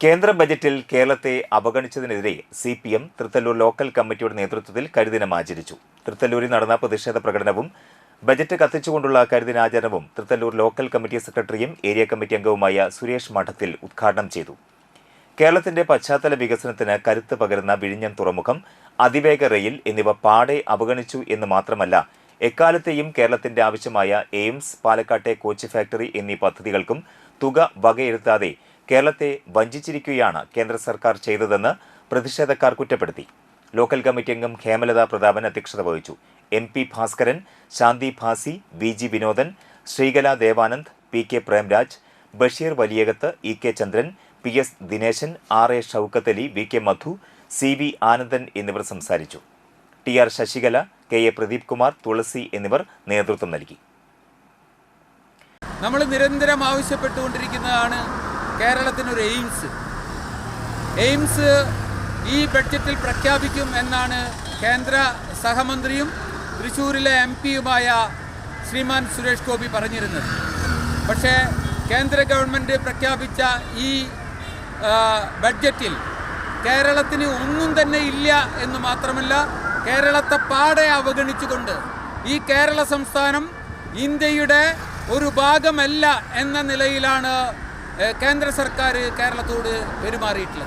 കേന്ദ്ര ബജറ്റിൽ കേരളത്തെ അവഗണിച്ചതിനെതിരെ C P M Thrithallur local കമ്മിറ്റിയുടെ നേതൃത്വത്തിൽ കരിദിനം ആചരിച്ചു. തൃത്തല്ലൂരിൽ നടന്ന പ്രതിഷേധ പ്രകടനവും ബജറ്റ് കത്തിച്ചുകൊണ്ടുള്ള കരിദിനാചരണവും തൃത്തല്ലൂർ ലോക്കൽ കമ്മിറ്റി സെക്രട്ടറിയും ഏരിയ കമ്മിറ്റി അംഗവുമായ സുരേഷ് മഠത്തിൽ ഉദ്ഘാടനം ചെയ്തു. കേരളത്തിന്റെ പശ്ചാത്തല വികസനത്തിന് കരുത്ത് പകരുന്ന വിഴിഞ്ഞം തുറമുഖം അതിവേഗ റെയിൽ എന്നിവ പാടെ അവഗണിച്ചു എന്ന് മാത്രമല്ല എക്കാലത്തെയും കേരളത്തിന്റെ ആവശ്യമായ എയിംസ് പാലക്കാട്ടെ കോച്ച് ഫാക്ടറി എന്നീ പദ്ധതികൾക്കും തുക വകയിരുത്താതെ കേരളത്തെ വഞ്ചിച്ചിരിക്കുകയാണ് കേന്ദ്ര സർക്കാർ ചെയ്തതെന്ന് പ്രതിഷേധക്കാർ കുറ്റപ്പെടുത്തി. ലോക്കൽ കമ്മിറ്റി അംഗം ഹേമലത പ്രതാപൻ അധ്യക്ഷത വഹിച്ചു. M P Bhaskaran Shanti Bhasi V G Vinodan Sreekala Devanand P K Premraj Basheer Valiyakath E K Chandran P S Dineshan R A Shoukath Ali V K Madhu C V Anandan എന്നിവർ സംസാരിച്ചു. T R Sasikala K A Pradeep Kumar Thulasi എന്നിവർ നേതൃത്വം നൽകി. നമ്മൾ നിരന്തരം ആവശ്യപ്പെട്ടുകൊണ്ടിരിക്കുന്നതാണ് കേരളത്തിനൊരു AIIMS. AIIMS ഈ ബഡ്ജറ്റിൽ പ്രഖ്യാപിക്കും എന്നാണ് കേന്ദ്ര സഹമന്ത്രിയും തൃശൂരിലെ എം പിയുമായ ശ്രീമാൻ സുരേഷ് ഗോപി പറഞ്ഞിരുന്നത്. പക്ഷേ കേന്ദ്ര ഗവൺമെന്റ് പ്രഖ്യാപിച്ച ഈ ബഡ്ജറ്റിൽ കേരളത്തിന് ഒന്നും തന്നെ ഇല്ല എന്ന് മാത്രമല്ല കേരളത്തെ പാടെ അവഗണിച്ചുകൊണ്ട് ഈ കേരള സംസ്ഥാനം ഇന്ത്യയുടെ ഒരു ഭാഗമല്ല എന്ന നിലയിലാണ് കേന്ദ്ര സർക്കാർ കേരളത്തോട് പെരുമാറിയിട്ടുള്ളത്?